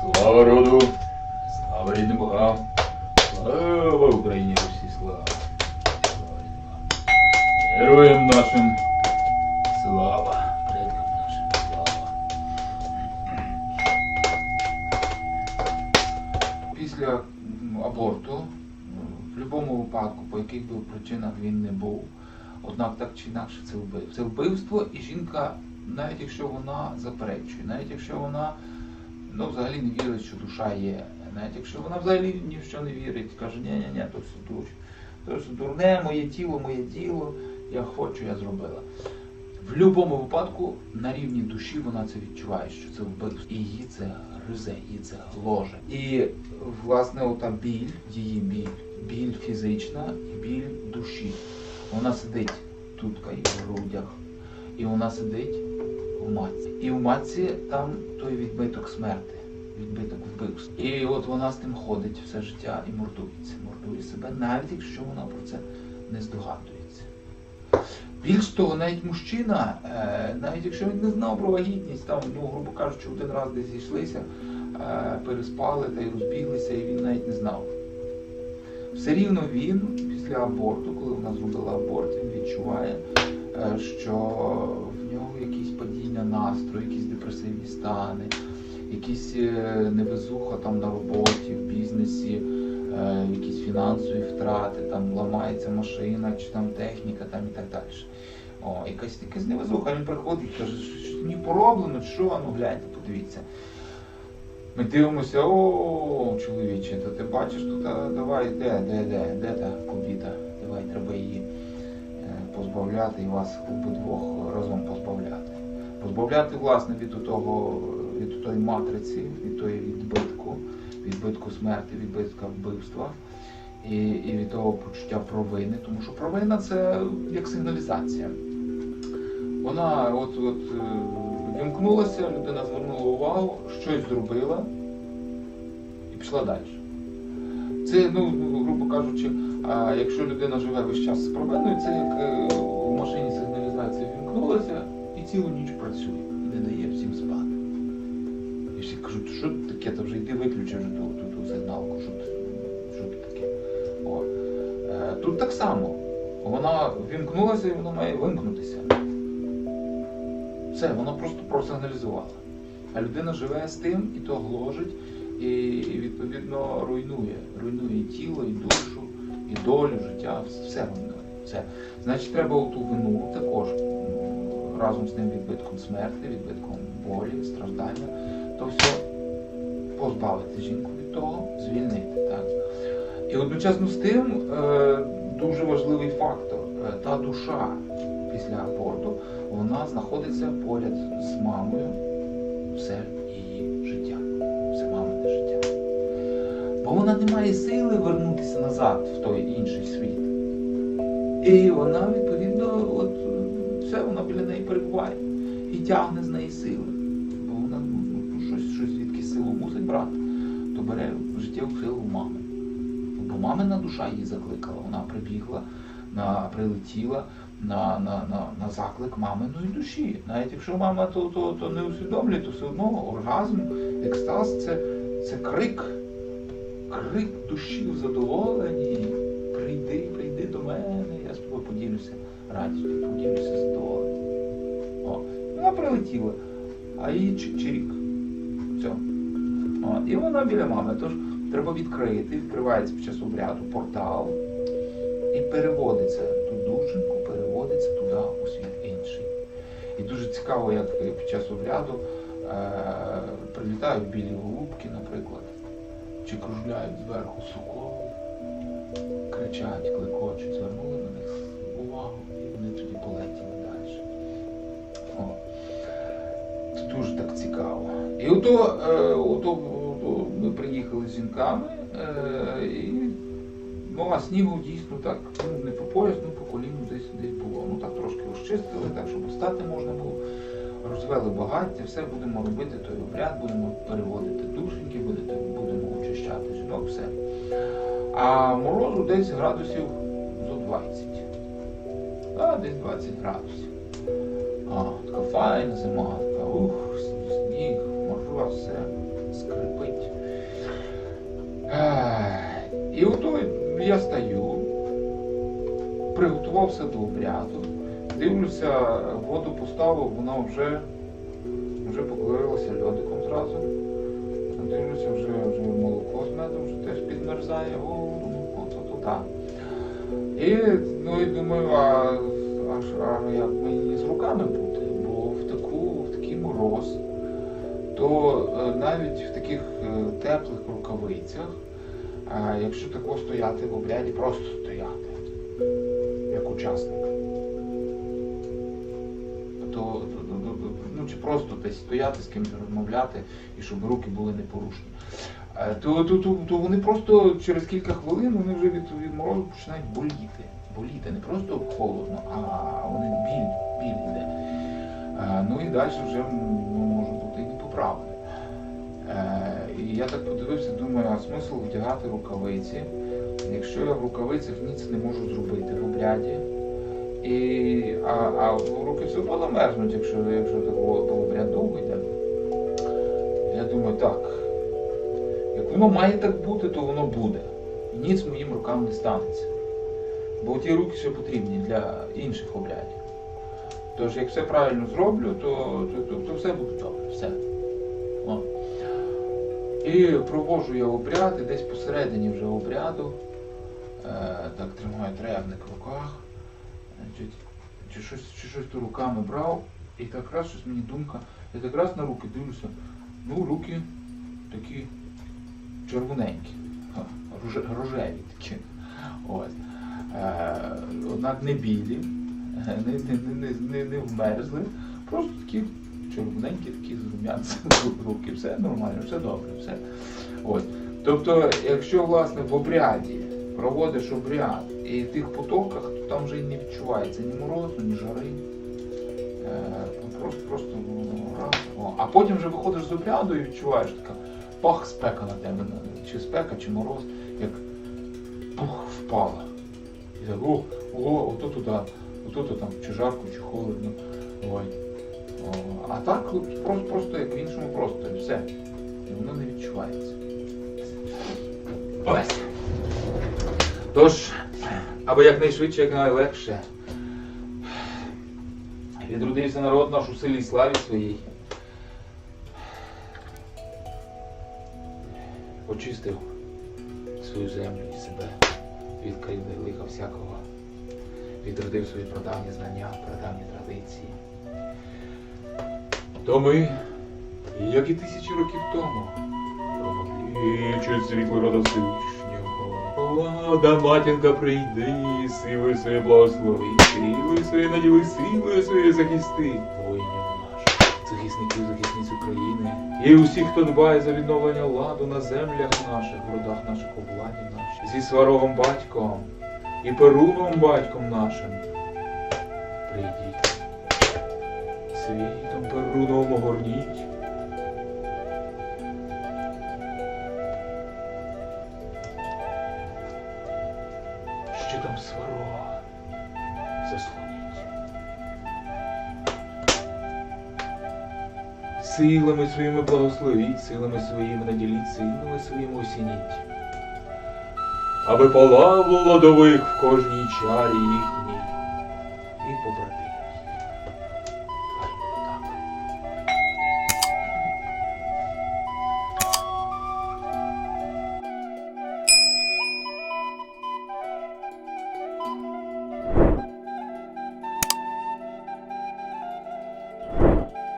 Слава роду! Слава рідним богам! Слава Україні усі слава! Героям нашим слава! Предкам нашим слава! Після аборту, в будь-якому випадку, по яких би причинах він не був, однак так чи інакше це вбивство. Це вбивство, і жінка, навіть якщо вона заперечує, навіть якщо вона ну, взагалі не вірить, що душа є, навіть якщо вона взагалі ні в що не вірить, каже, ні, ні, ні, то все душ. То все дурне, моє тіло, моє діло, я хочу, я зробила. В будь-якому випадку на рівні душі вона це відчуває, що це вбивство. І її це гризе, її це гложе. І власне ота біль, її біль, біль фізична і біль душі. Вона сидить тут в грудях, і вона сидить в матці. І в матці там той відбиток смерти, відбиток вбивства. І от вона з тим ходить все життя і мордується, мордує себе, навіть якщо вона про це не здогадується. Більш того, навіть мужчина, е, навіть якщо він не знав про вагітність, там, ну, грубо кажучи, один раз десь зійшлися, е, переспали та й розбіглися, і він навіть не знав. Все рівно він після аборту, коли вона зробила аборт, він відчуває, е, що падіння настрою, якісь депресивні стани, якісь е, невезуха там на роботі, в бізнесі, е, якісь фінансові втрати, там ламається машина чи там техніка там і так далі. О, якась якась невезуха, він приходить каже, що, мені пороблено, що, ну гляньте, подивіться. Ми дивимося, о, чоловіче, то ти бачиш тут, давай, де, де, де, де та кубіта? Давай, треба її е, позбавляти і вас обидвох разом позбавляти. Позбавляти, власне, від того, від тої матриці, від тої відбитку, відбитку смерті, відбитка вбивства і, і від того почуття провини. Тому що провина це як сигналізація. Вона от, от е, вімкнулася, людина звернула увагу, щось зробила і пішла далі. Це, ну, грубо кажучи, а якщо людина живе весь час з провиною, це як е, в машині сигналізація вімкнулася цілу ніч працює і не дає всім спати. І всі кажуть, що таке, то вже йди виключи ту, ту, ту сигналку, що, що таке. О. Е, Тут так само. Вона вімкнулася і вона має вимкнутися. Все, вона просто просигналізувала. А людина живе з тим і то гложить, і, і відповідно руйнує. Руйнує і тіло, і душу, і долю, життя, все руйнує. Все. Значить, треба оту вину також разом з тим відбитком смерти, відбитком болі, страждання, то все позбавити жінку від того, звільнити. Так? І одночасно з тим е, дуже важливий фактор. Е, Та душа після аборту, вона знаходиться поряд з мамою все її життя, все мамине життя. Бо вона не має сили вернутися назад в той інший світ. І вона, е, все, вона біля неї перебуває і тягне з неї сили. Бо вона ну, ну, щось, щось звідки силу мусить брати, то бере життєву силу мами. Бо мамина душа її закликала, вона прибігла, на, прилетіла на, на, на, на заклик маминої душі. Навіть якщо мама то, то, то не усвідомлює, то все одно оргазм, екстаз це, це крик, крик душі в задоволенні. Прийди, прийди до мене, я з тобою поділюся радістю, поділюся задоволенням. О, вона прилетіла, а її чи- чирік. Все. О, і вона біля мами. Тож треба відкрити, відкривається під час обряду портал і переводиться ту душеньку, переводиться туди у світ інший. І дуже цікаво, як під час обряду е- прилітають білі голубки, наприклад, чи кружляють зверху соколи, кричать, клекочуть, звернули увагу, і вони тоді полетіли далі. О. Це дуже так цікаво. І ото, е, ото, ото ми приїхали з жінками, е, і ну, а снігу дійсно так, ну не по пояс, ну по коліну десь десь було. Ну так трошки розчистили, так, щоб встати можна було. Розвели багаття, все будемо робити той обряд, будемо переводити душеньки, будемо очищати жінок, все. А морозу десь градусів зо 20 десь 20 градусів. А, така файна зима, така, ух, сніг, мороз, все скрипить. І ото я стою, приготувався до обряду, дивлюся, воду поставив, вона вже вже покорилася льодиком зразу. Дивлюся, вже вже молоко з медом вже теж підмерзає, о, ну, от, от, от, от. І, ну і думаю, а а, ж- а як мені з руками бути? Бо в, таку, в такий мороз, то е, навіть в таких е, теплих рукавицях, якщо тако стояти в обряді, просто стояти, як учасник, то- ну, чи просто десь стояти з кимось розмовляти і щоб руки були непорушні. Е, То, то, то, то вони просто через кілька хвилин вони вже від, від морозу починають боліти. Боліти не просто холодно, а вони біль, біль йде. Е, Ну і далі вже ну, може бути і непоправне. Е, І я так подивився, думаю, а смисл вдягати рукавиці, якщо я в рукавицях ніц не можу зробити в обряді. І, а, а руки все одно замерзнуть, якщо, якщо такого обряд довго йде. Я думаю, так. Як воно має так бути, то воно буде. Ніц моїм рукам не станеться. Бо ті руки ще потрібні для інших обрядів. Тож, як все правильно зроблю, то, то, то, то все буде добре. Все. О. І проводжу я обряд, і десь посередині вже обряду. Е, так тримаю требник в руках. Значить, чи щось, чи щось то руками брав, і так раз щось мені думка, я так раз на руки дивлюся, ну руки такі червоненькі, рожеві такі. Ось. Е, однак не білі, не, не, не, не, вмерзли, просто такі червоненькі, такі з руки, все нормально, все добре, все. Ось. Тобто, якщо власне в обряді проводиш обряд і в тих потоках, то там вже не відчувається ні морозу, ні жари. Е, просто, просто ну. А потім вже виходиш з обряду і відчуваєш така пах спека на тебе, чи спека, чи мороз, як пух впала. І так, о, о, ото туди, ото то там чи жарко, чи холодно. Ой. А так просто, просто як в іншому просторі, все. І воно не відчувається. Ось. Тож, аби якнайшвидше, якнайлегше. Відродився народ наш у силі і славі своїй. Очистив свою землю і себе від кривди лиха всякого. Відродив свої прадавні знання, прадавні традиції. То ми, як і тисячі років тому, Промовліче світло рода Всевишнього. Влада, матінка, прийди, сили своє благослови, сили своє наділи, сили своє захисти. Воїнів наших, захисників. І усіх, хто дбає за відновлення ладу на землях наших, в родах наших, у нашій. Зі сварогом батьком і перуном батьком нашим. Прийдіть. Світом перуном огорніть. Що там сварога? Силами своїми благословіть, силами своїми наділіть, силами своїми осініть. Аби палало лодових в кожній чарі їхній і побратимів.